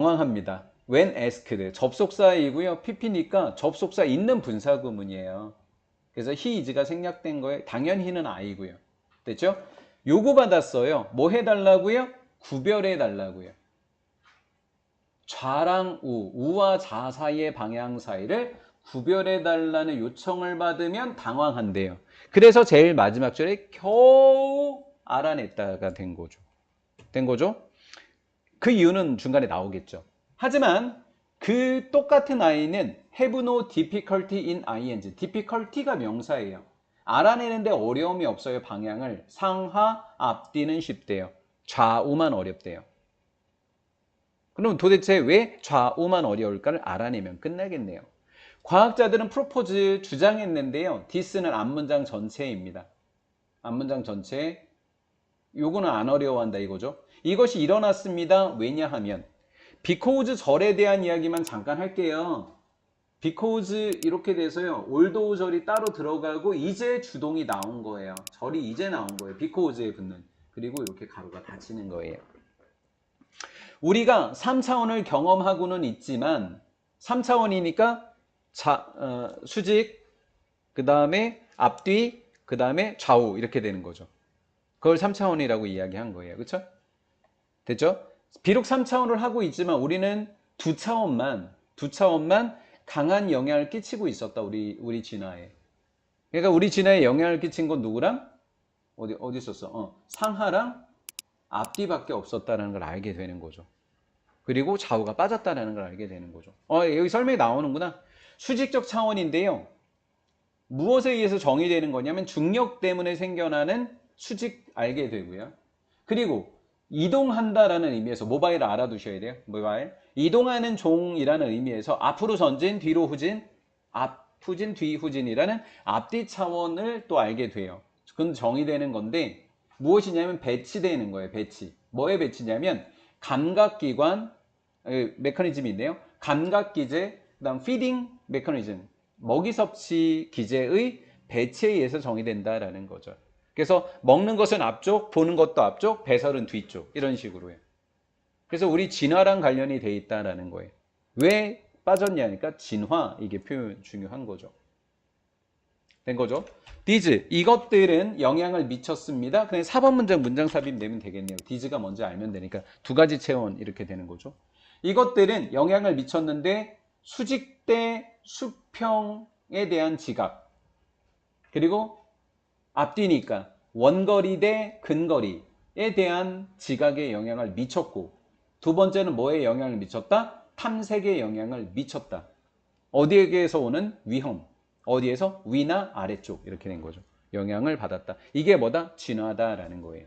당황합니다. when asked 접속사이고요. pp니까 접속사 있는 분사 구문이에요. 그래서 he is가 생략된 거에 당연 히는 I고요. 됐죠? 요구 받았어요. 뭐 해달라고요? 구별해 달라고요. 좌랑 우, 우와 좌 사이의 방향 사이를 구별해 달라는 요청을 받으면 당황한대요. 그래서 제일 마지막 절에 겨우 알아냈다가 된 거죠. 된 거죠? 그 이유는 중간에 나오겠죠. 하지만 그 똑같은 아이는 have no difficulty in ing. difficulty가 명사예요. 알아내는데 어려움이 없어요. 방향을 상하 앞뒤는 쉽대요. 좌우만 어렵대요. 그럼 도대체 왜 좌우만 어려울까를 알아내면 끝나겠네요. 과학자들은 프로포즈 주장했는데요. this는 앞문장 전체입니다. 앞문장 전체. 요거는 안 어려워한다 이거죠. 이것이 일어났습니다. 왜냐하면 because 절에 대한 이야기만 잠깐 할게요. because 이렇게 돼서요. 올도우 절이 따로 들어가고 이제 주동이 나온 거예요. 절이 이제 나온 거예요. because에 붙는. 그리고 이렇게 가로가 닫히는 거예요. 우리가 3차원을 경험하고는 있지만 3차원이니까 자, 어, 수직, 그 다음에 앞뒤, 그 다음에 좌우 이렇게 되는 거죠. 그걸 3차원이라고 이야기한 거예요. 그렇죠? 됐죠? 비록 3차원을 하고 있지만 우리는 두 차원만 두 차원만 강한 영향을 끼치고 있었다. 우리 우리 진화에. 그러니까 우리 진화에 영향을 끼친 건 누구랑? 어디 어디 있었어? 어, 상하랑 앞뒤밖에 없었다는 걸 알게 되는 거죠. 그리고 좌우가 빠졌다는 걸 알게 되는 거죠. 어, 여기 설명이 나오는구나. 수직적 차원인데요. 무엇에 의해서 정의되는 거냐면 중력 때문에 생겨나는 수직 알게 되고요. 그리고 이동한다라는 의미에서 모바일을 알아두셔야 돼요. 모바일. 이동하는 종이라는 의미에서 앞으로 전진, 뒤로 후진, 앞 후진, 뒤 후진이라는 앞뒤 차원을 또 알게 돼요. 그건 정의되는 건데 무엇이냐면 배치되는 거예요. 배치. 뭐에 배치냐면 감각기관 에, 메커니즘이 있네요. 감각기제, 그다음 피딩 메커니즘, 먹이 섭취 기제의 배치에 의해서 정의된다라는 거죠. 그래서 먹는 것은 앞쪽, 보는 것도 앞쪽, 배설은 뒤쪽 이런 식으로 해요. 그래서 우리 진화랑 관련이 돼 있다라는 거예요. 왜 빠졌냐니까 진화 이게 표현 중요한 거죠. 된 거죠. 디즈 이것들은 영향을 미쳤습니다. 그냥 4번 문장 문장 삽입 내면 되겠네요. 디즈가 뭔지 알면 되니까 두 가지 체온 이렇게 되는 거죠. 이것들은 영향을 미쳤는데 수직대 수평에 대한 지각 그리고 앞뒤니까 원거리 대 근거리에 대한 지각에 영향을 미쳤고 두 번째는 뭐에 영향을 미쳤다? 탐색에 영향을 미쳤다. 어디에게서 오는 위험. 어디에서 위나 아래쪽 이렇게 된 거죠. 영향을 받았다. 이게 뭐다? 진화다라는 거예요.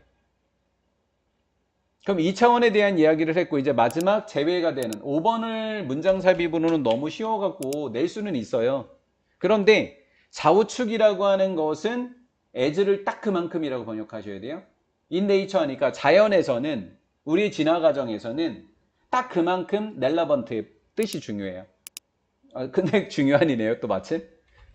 그럼 2차원에 대한 이야기를 했고 이제 마지막 제외가 되는 5번을 문장 삽입으로는 너무 쉬워갖고 낼 수는 있어요. 그런데 좌우축이라고 하는 것은 as를 딱 그만큼이라고 번역하셔야 돼요. in nature 하니까 자연에서는 우리 진화 과정에서는 딱 그만큼 relevant의 뜻이 중요해요. 아, 근데 중요한 이네요. 또 마침.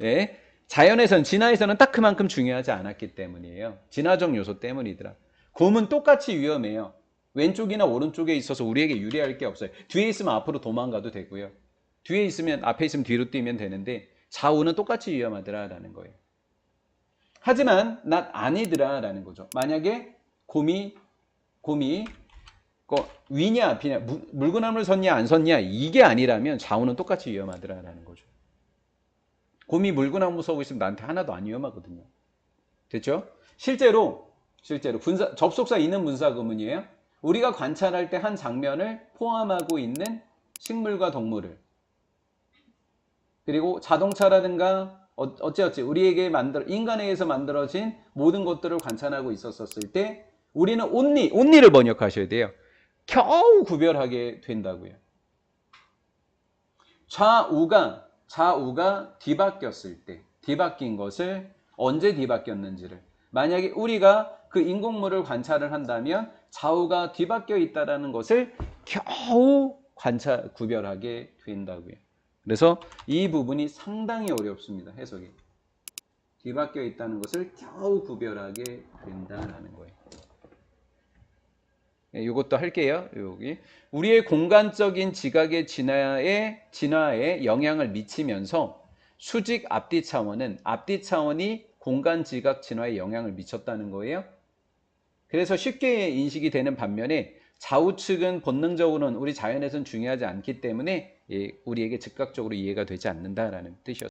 예. 자연에서는 진화에서는 딱 그만큼 중요하지 않았기 때문이에요. 진화적 요소 때문이더라. 곰은 똑같이 위험해요. 왼쪽이나 오른쪽에 있어서 우리에게 유리할 게 없어요. 뒤에 있으면 앞으로 도망가도 되고요. 뒤에 있으면 앞에 있으면 뒤로 뛰면 되는데 좌우는 똑같이 위험하더라라는 거예요. 하지만 난 아니더라 라는 거죠. 만약에 곰이 곰이 그 위냐 비냐 물구나무를 섰냐 안 섰냐 이게 아니라면 좌우는 똑같이 위험하더라라는 거죠. 곰이 물구나무 서고 있으면 나한테 하나도 안 위험하거든요. 됐죠? 실제로 실제로 분사, 접속사 있는 문사 구문이에요. 우리가 관찰할 때 한 장면을 포함하고 있는 식물과 동물을 그리고 자동차라든가 어- 어찌어찌 우리에게 만들 인간에 의해서 만들어진 모든 것들을 관찰하고 있었을 때 우리는 온리 온리를 번역하셔야 돼요. 겨우 구별하게 된다고요. 좌우가 좌우가 뒤바뀌었을 때 뒤바뀐 것을 언제 뒤바뀌었는지를 만약에 우리가 그 인공물을 관찰을 한다면 좌우가 뒤바뀌어 있다라는 것을 겨우 관찰 구별하게 된다고요. 그래서 이 부분이 상당히 어렵습니다. 해석이. 뒤바뀌어 있다는 것을 겨우 구별하게 된다라는 거예요. 예, 이것도 할게요. 여기 우리의 공간적인 지각의 진화에 진화에 영향을 미치면서 수직 앞뒤 차원은 앞뒤 차원이 공간 지각 진화에 영향을 미쳤다는 거예요. 그래서 쉽게 인식이 되는 반면에 좌우측은 본능적으로는 우리 자연에서는 중요하지 않기 때문에 예, 우리에게 즉각적으로 이해가 되지 않는다라는 뜻이었습니다.